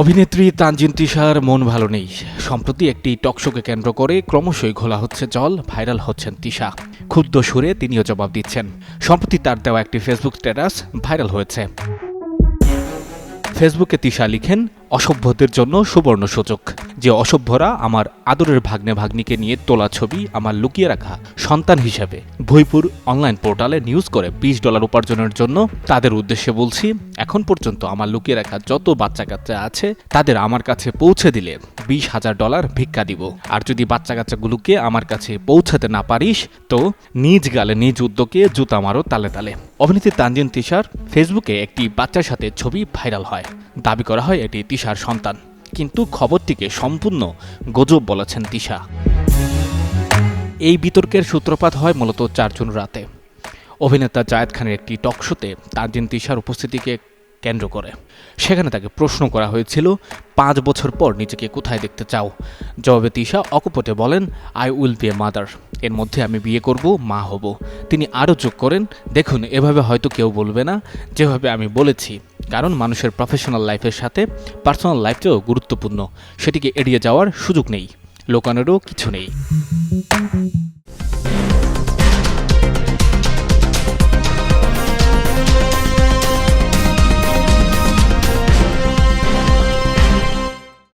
অভিনেত্রী তানজিন তিশার মন ভালো নেই। সম্প্রতি একটি টকশোকে কেন্দ্র করে ক্রমশই ঘোলা হচ্ছে জল ভাইরাল হচ্ছেন তিশা। ক্ষুব্ধ সুরে তিনিও জবাব দিচ্ছেন। সম্প্রতি তার দেওয়া একটি ফেসবুক স্ট্যাটাস ভাইরাল হয়েছে। ফেসবুকে তিশা লিখেন অসভ্যদের জন্য সুবর্ণ সুযোগ। যে অসভ্যরা আমার আদরের ভাগ্নে ভাগ্নিকে নিয়ে তোলা ছবি আমার লুকিয়ে রাখা সন্তান হিসেবে। ভুইপুর অনলাইন পোর্টালে নিউজ করে বিশ ডলার উপার্জনের জন্য তাদের উদ্দেশ্যে বলছি, এখন পর্যন্ত আমার লুকিয়ে রাখা যত বাচ্চা কাচ্চা আছে, তাদের আমার কাছে পৌঁছে দিলে বিশ হাজার ডলার ভিক্ষা দিব। আর যদি বাচ্চা কাচ্চাগুলোকে আমার কাছে পৌঁছাতে না পারিস, তো নিজ গালে নিজ উদ্যোগে জুতা মারো তালে তালে। অভিনেত্রী তানজিন তিশার ফেসবুকে একটি বাচ্চার সাথে ছবি ভাইরাল হয়। দাবি করা হয় এটি তিশার সন্তান। কিন্তু খবরটিকে সম্পূর্ণ গজব বলেছেন তিশা। এই বিতর্কের সূত্রপাত হয় মূলত চারজন রাতে। অভিনেতা জায়েদ খানের একটি টকশোতে তানজিন তিশার উপস্থিতিকে কেন্দ্র করে। সেখানে তাকে প্রশ্ন করা হয়েছিল, পাঁচ বছর পর নিজেকে কোথায় দেখতে চাও? জবাবে তিশা অকপটে বলেন, I will be a mother. এর মধ্যে আমি বিয়ে করব, মা হব। তিনি আরও যোগ করেন, দেখুন, এভাবে হয়তো কেউ বলবে না। যেভাবে আমি বলেছি কারণ মানুষের প্রফেশনাল লাইফের সাথে পার্সোনাল লাইফটাও গুরুত্বপূর্ণ। সেটিকে এড়িয়ে যাওয়ার সুযোগ নেই। লোকানোরও কিছু নেই।